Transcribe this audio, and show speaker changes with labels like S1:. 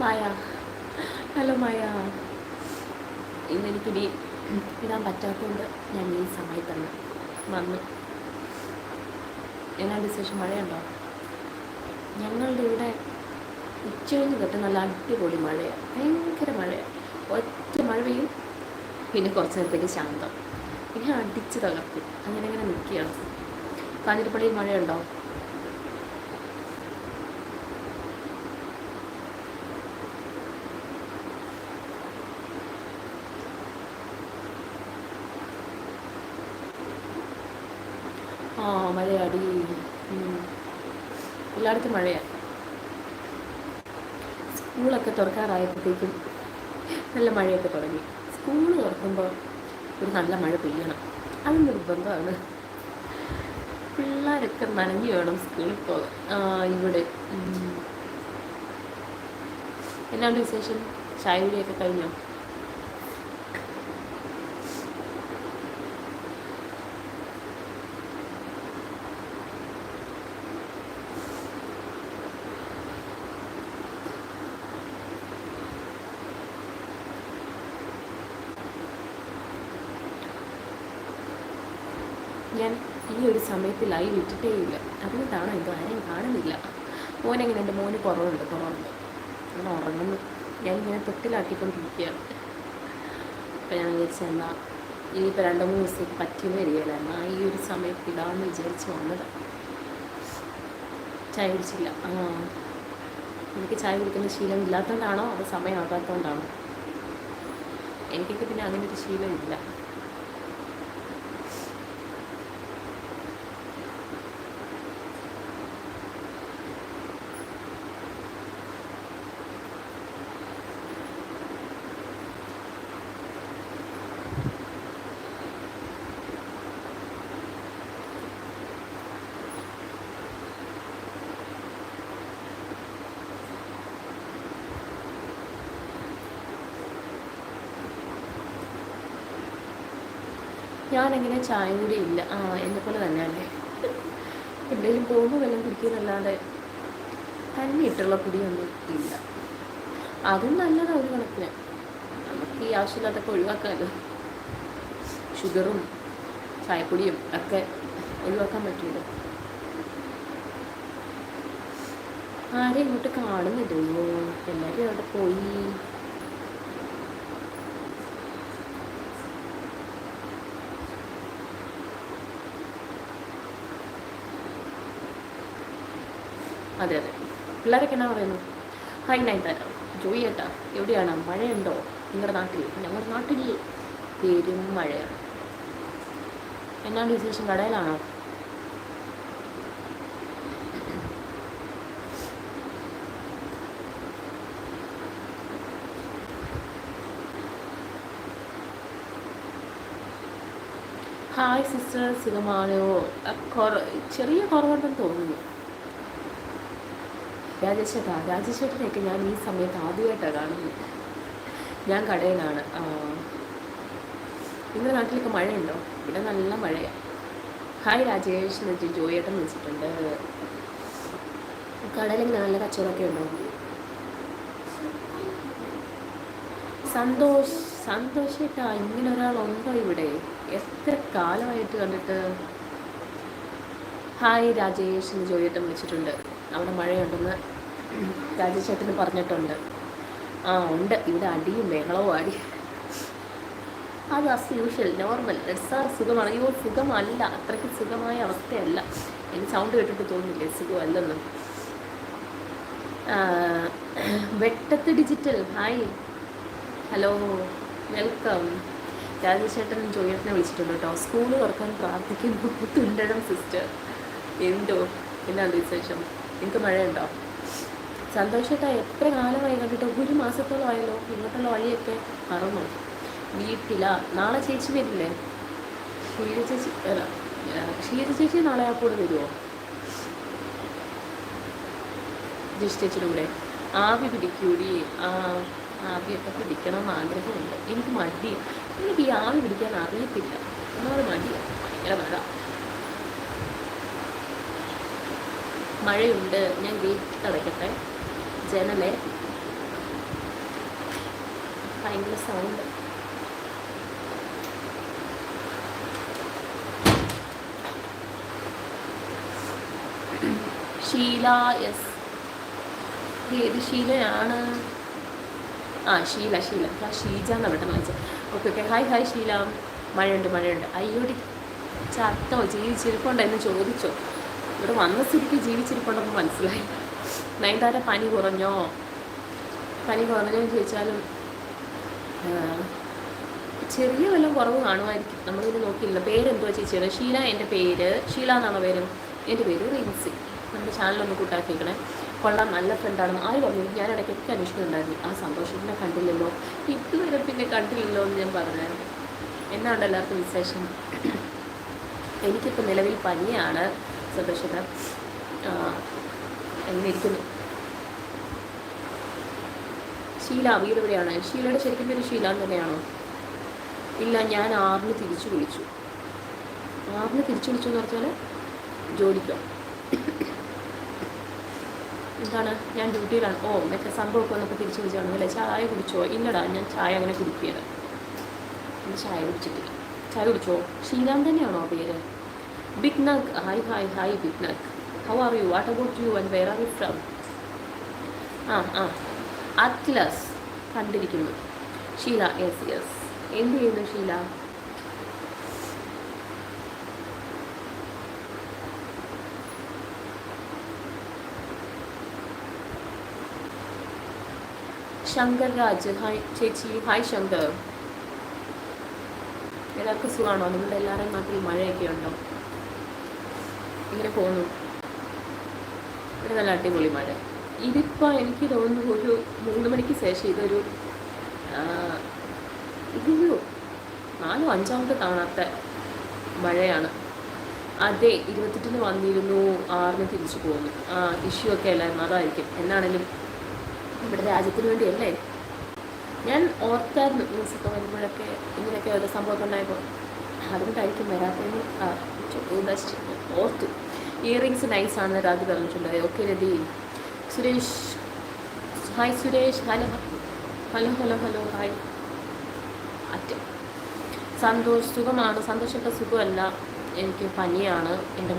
S1: മായ. Hello മായ. ഇന്നെനിക്കിനി ഇടാൻ പറ്റാത്തതുകൊണ്ട് ഞാൻ ഈ സമയത്തന്നെ വന്നു എന്നാണ്ട് ശേഷം മഴയുണ്ടോ? ഞങ്ങളുടെ ഇവിടെ ഉച്ചകഴിഞ്ഞ് തൊട്ട് നല്ല അടിപൊളി മഴയാണ് ഭയങ്കര മഴയാണ് ഒറ്റ മഴ പെയ്യും പിന്നെ കുറച്ച് നേരത്തേക്ക് ശാന്തം. പിന്നെ അടിച്ച് തകർക്കും. അങ്ങനെ അങ്ങനെ നിൽക്കുകയാണ്. കാഞ്ഞിരപ്പള്ളിയിൽ മഴയുണ്ടോ? ആ മഴയാടി. എല്ലായിടത്തും മഴയാണ് സ്കൂളൊക്കെ തുറക്കാറായപ്പോഴത്തേക്കും നല്ല മഴയൊക്കെ തുടങ്ങി. സ്കൂൾ തുറക്കുമ്പോൾ ഒരു നല്ല മഴ പെയ്യണം. അത് നിർബന്ധമാണ്. പിള്ളേരൊക്കെ നനഞ്ഞു വേണം സ്കൂളിൽ പോകാൻ. ഇവിടെ. എന്നാണ് വിശേഷം? ചായ കഴിഞ്ഞോ ഞാൻ ഈ ഒരു സമയത്ത് ലൈവ് ഇട്ടിട്ടേ ഇല്ല. അതുകൊണ്ടാണ് എന്തോ ആരെയും കാണുന്നില്ല. മോനെങ്ങനെ എന്റെ മോന് കുറവുണ്ട് കുറവുണ്ട് അങ്ങനെ ഉറങ്ങുന്നു. ഞാനിങ്ങനെ തൊട്ടിലാക്കിക്കൊണ്ടിരിക്കുകയാണ്. അപ്പം ഞാൻ വിചാരിച്ചു എന്നാൽ ഇനിയിപ്പോൾ രണ്ട് മൂന്ന് ദിവസത്തേക്ക് പറ്റിയെന്ന് വരികയില്ല. എന്നാൽ ഈ ഒരു സമയത്ത് ഇടാമെന്ന് വിചാരിച്ച് വന്നത്. ചായ കുടിച്ചില്ല. എനിക്ക് ചായ കുടിക്കുന്ന ശീലം ഇല്ലാത്തതുകൊണ്ടാണോ അത് സമയമാകാത്തതുകൊണ്ടാണോ എനിക്കൊക്കെ പിന്നെ അങ്ങനെ ഒരു ശീലമില്ല ഞാനങ്ങനെ ചായ കൂടി ഇല്ല. ആ എന്നെ പോലെ തന്നെയല്ലേ? എന്തെങ്കിലും പോകുമ്പോൾ വെള്ളം കുടിക്കുന്നല്ലാതെ തന്നെ ഇട്ടുള്ള കുടിയൊന്നും ഇല്ല. അതും നല്ലതാണ് ഒരു കണക്കിന്. നമുക്ക് ഈ ആവശ്യമില്ലാത്തൊക്കെ ഒഴിവാക്കാമല്ലോ ഷുഗറും ചായപ്പൊടിയും ഒക്കെ ഒഴിവാക്കാൻ പറ്റുമല്ലോ ആരെയും ഇങ്ങോട്ട് കാണുന്നില്ലല്ലോ എല്ലാവരും അവിടെ പോയി. അതെ അതെ. പിള്ളേരൊക്കെ എന്നാ പറയുന്നു? ഹായ് നയൻതാര ജോയി ഏട്ടാ എവിടെയാണ്? മഴയുണ്ടോ? നിങ്ങളുടെ നാട്ടിൽ ഞങ്ങളുടെ നാട്ടിൽ പേരും മഴയാണ്. എന്നാണ് വിശേഷം? കടയിലാണോ? ഹായ് സിസ്റ്റർ സുഖമാണോ? ചെറിയ കുറവുണ്ടെന്ന് തോന്നുന്നു. രാജേഷേട്ടാ രാജേഷേട്ടനെയൊക്കെ ഞാൻ ഈ സമയത്ത് ആദ്യമായിട്ടാണ് കാണുന്നത്. ഞാൻ കടയിലാണ്. നിങ്ങളുടെ നാട്ടിലൊക്കെ മഴയുണ്ടോ? ഇവിടെ നല്ല മഴയാണ് ഹായ് രാജേഷ് എന്ന് വെച്ച് ജോയേട്ടൻ വിളിച്ചിട്ടുണ്ട്. കടയിലെങ്ങനെ നല്ല കച്ചവടമൊക്കെ ഉണ്ടോ? സന്തോഷ് സന്തോഷേട്ടാ ഇങ്ങനെ ഒരാളുണ്ടോ ഇവിടെ? എത്ര കാലമായിട്ട് കണ്ടിട്ട്? ഹായ് രാജേഷ് എന്ന് ജോയേട്ടൻ വിളിച്ചിട്ടുണ്ട്. അവിടെ മഴയുണ്ടെന്ന് രാജേഷേട്ടന് പറഞ്ഞിട്ടുണ്ട്. ആ ഉണ്ട്. ഇവിടെ അടിയും ബഹളവും അടി അത് അസ് യൂഷ്വൽ നോർമൽ സാർ സുഖമാണ്. അയ്യോ സുഖമല്ല. അത്രയ്ക്ക് സുഖമായ അവസ്ഥയല്ല. എനിക്ക് സൗണ്ട് കേട്ടിട്ട് തോന്നില്ല സുഖമല്ലെന്ന്. വെട്ടത്ത് ഡിജിറ്റൽ ഹായ് ഹലോ വെൽക്കം രാജേഷേട്ടൻ ജോയേട്ടനെ വിളിച്ചിട്ടുണ്ട് കേട്ടോ. സ്കൂൾ തുറക്കാൻ പ്രാർത്ഥിക്കുന്നു. തുണ്ടണം സിസ്റ്റർ എന്തോ? എന്നാണ് വിശേഷം? നിങ്ങൾക്ക് മഴയുണ്ടോ? സന്തോഷേട്ടാ എത്ര കാലമായി കണ്ടിട്ട് ഒരു മാസത്തോളം ആയല്ലോ ഇങ്ങോട്ടുള്ള വഴിയൊക്കെ മറന്നു. വീട്ടിലാ നാളെ ചേച്ചി വരില്ലേ? ക്ഷീര ചേച്ചി അല്ല ചേച്ചി നാളെ ആ കൂടെ വരുമോ ജിഷ് കൂടെ. ആവി പിടിക്കൂടി ആ ആവിയൊക്കെ പിടിക്കണം എന്ന് ആഗ്രഹമുണ്ട്. എനിക്ക് മടിയാണ് എനിക്ക് ഈ ആവി പിടിക്കാൻ അറിയത്തില്ല. ഒന്നാമത് മടിയാണ് ഭയങ്കര മഴ. മഴയുണ്ട് ഞാൻ ഗേറ്റ് അടയ്ക്കട്ടെ ജനലേ ഭയങ്കര സൗണ്ട് ശീല എസ് ഏത് ശീലയാണ് ആ ഷീല ഷീല. ഷീജ എന്നാണ് പെട്ടെന്ന് മനസ്സിൽ okay okay hi hi Sheela. മഴയുണ്ട് മഴയുണ്ട്. അയ്യോടി ചത്തോ ജീവിച്ചിരിപ്പുണ്ടോ എന്ന് ചോദിച്ചോ. ഇവിടെ വന്ന സ്ഥിതിക്ക് ജീവിച്ചിരിപ്പുണ്ടെന്ന് മനസ്സിലായി. നയൻതാര പനി കുറഞ്ഞോ? പനി കുറഞ്ഞോ എന്ന് ചോദിച്ചാലും ചെറിയ വല്ലതും കുറവ് കാണുമായിരിക്കും. നമ്മളിത് നോക്കിയില്ല. പേരെന്തുവാ ചേച്ചിയുടെ ഷീല എന്റെ പേര്. ഷീല എന്നാണോ പേര്? എന്റെ പേര് റിൻസി. നമ്മുടെ ചാനലൊന്ന് കൂട്ടാക്കിക്കണേ കൊള്ളാം നല്ല ഫ്രണ്ടാണ് ആര് പറഞ്ഞു? ഞാൻ ഇടയ്ക്കൊക്കെ അന്വേഷിക്കുന്നുണ്ടായിരുന്നു. ആ സന്തോഷത്തിനെ കണ്ടില്ലല്ലോ. ഇതുവരെ പിന്നെ കണ്ടില്ലല്ലോ എന്ന് ഞാൻ പറഞ്ഞായിരുന്നു. എന്നാണ് എല്ലാവർക്കും വിശേഷം? എനിക്കിപ്പോൾ നിലവിൽ പനിയാണ്. സന്തോഷത എന്നിരിക്കുന്നു. ഷീല വീട് എവിടെയാണ്? ഷീലയുടെ ശരിക്കും പേര് ഷീല തന്നെയാണോ? ഇല്ല ഞാൻ ആറിന് തിരിച്ചു വിളിച്ചു. ആറിന് തിരിച്ചു വിളിച്ചു എന്ന് പറഞ്ഞാൽ ജോലിക്കോ? എന്താണ്? ഞാൻ ഡ്യൂട്ടിയിലാണ്. ഓ മറ്റേ സംഭവമൊക്കെ വന്നപ്പോൾ തിരിച്ചു വിളിച്ചാണ് അല്ലേ? ചായ കുടിച്ചോ? ഇല്ലടാ ഞാൻ ചായ അങ്ങനെ കുടിക്കുകയാണ്. ചായ കുടിച്ചിട്ടില്ല. ചായ കുടിച്ചോ? ഷീലാം തന്നെയാണോ പേര്? Big hug hi hi hi big hug how are you what about you and where are you from ah ah. Atlas കണ്ടിരിക്കുന്നു. ഷീല യെസ് യെസ് എന്ത് ചെയ്യുന്നു ഷീല? ശങ്കർ രാജ് ഹായ് ചേച്ചി ഹായ് ശങ്കർ. എല്ലാവർക്കും സുഖമാണോ നിങ്ങളുടെ എല്ലാവരുടെയും നാട്ടിൽ മഴയൊക്കെ ഉണ്ടോ? ഇങ്ങനെ പോന്നു ഒരു നല്ല അടിപൊളി മഴ ഇതിപ്പോൾ എനിക്ക് തോന്നുന്നു ഒരു മൂന്ന് മണിക്ക് ശേഷം ഇതൊരു ഇതൊരു നാലോ അഞ്ചാമത്തെ തവണത്തെ മഴയാണ്. അതെ ഇരുപത്തെട്ടിന് വന്നിരുന്നു ആറിന് തിരിച്ചു പോകുന്നു ആ ഇഷ്യൂ ഒക്കെ അല്ലായിരുന്നു അതായിരിക്കും. എന്നാണേലും നമ്മുടെ രാജ്യത്തിന് വേണ്ടിയല്ലേ? ഞാൻ ഓർത്തായിരുന്നു ന്യൂസൊക്കെ വരുമ്പോഴൊക്കെ ഇങ്ങനെയൊക്കെ ഓരോ സംഭവമൊക്കെ ഉണ്ടായപ്പോൾ. അതുകൊണ്ടായിരിക്കും വരാത്തതെന്ന് ഓർത്തു. ഇയറിങ്സ് നൈസാണെന്ന് Raju പറഞ്ഞിട്ടുണ്ടായി okay Rathi Suresh. Hi Suresh. Hello hello hello hello hi അറ്റ. സന്തോഷ് സുഖമാണ്? സന്തോഷമൊക്കെ സുഖമല്ല. എനിക്ക് പനിയാണ്. എന്റെ